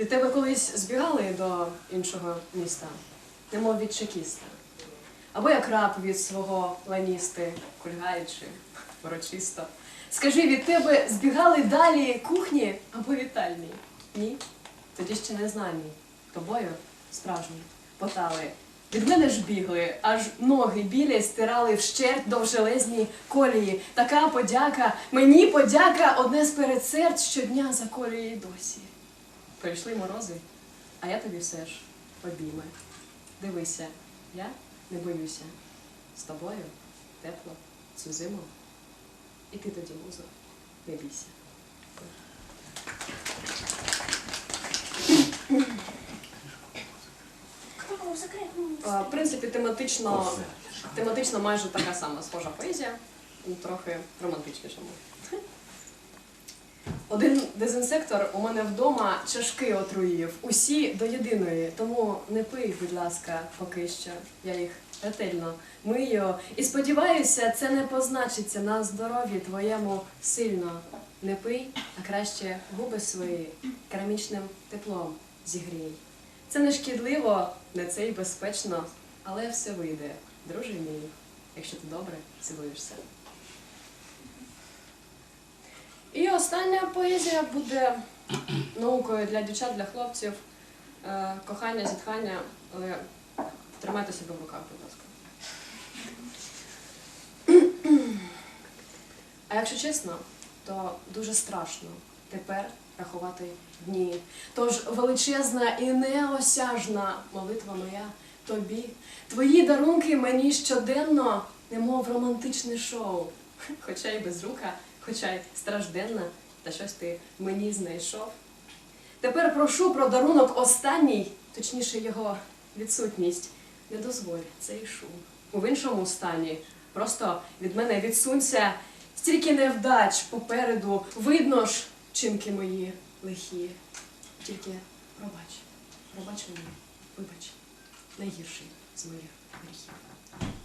Від тебе колись збігали до іншого міста, немов від чекіста. Або як раб від свого ланісти, кульгаючи урочисто. Скажи, від тебе збігали далі кухні або вітальні? Ні? Тоді ще не знані. Тобою справжні потали. Від мене ж бігли, аж ноги білі стирали вщерть довжелезні колії. Така подяка, мені подяка, одне з перед серць щодня заколює й досі. Прийшли морози, а я тобі все ж обійме. Дивися, я не боюся. З тобою тепло цю зиму. І ти тоді, музо, не бійся. А, В принципі, тематично, тематично майже така сама схожа поезія, трохи романтичніша. Один дезінсектор у мене вдома чашки отруїв, усі до єдиної, тому не пий, будь ласка, поки що. Я їх ретельно мию. І сподіваюся, це не позначиться на здоров'ї твоєму сильно. Не пий, а краще губи свої керамічним теплом зігрій. Це не шкідливо, не це й безпечно, але все вийде, друже мій, якщо ти добре цілуєшся. І остання поезія буде наукою для дівчат, для хлопців. Е, Кохання, зітхання, але тримайте себе в руках, будь ласка. А якщо чесно, то дуже страшно тепер рахувати дні. Тож величезна і неосяжна молитва моя тобі. Твої дарунки мені щоденно, немов романтичне шоу. Хоча й без рука, хоча й стражденна, та щось ти мені знайшов. Тепер прошу про дарунок останній, точніше його відсутність. Не дозволь цей шум. У іншому стані. Просто від мене відсунься стільки невдач попереду. Видно ж, чинки мої лихі. Тільки пробач, пробач мені, вибач, найгірший з моїх гріхів.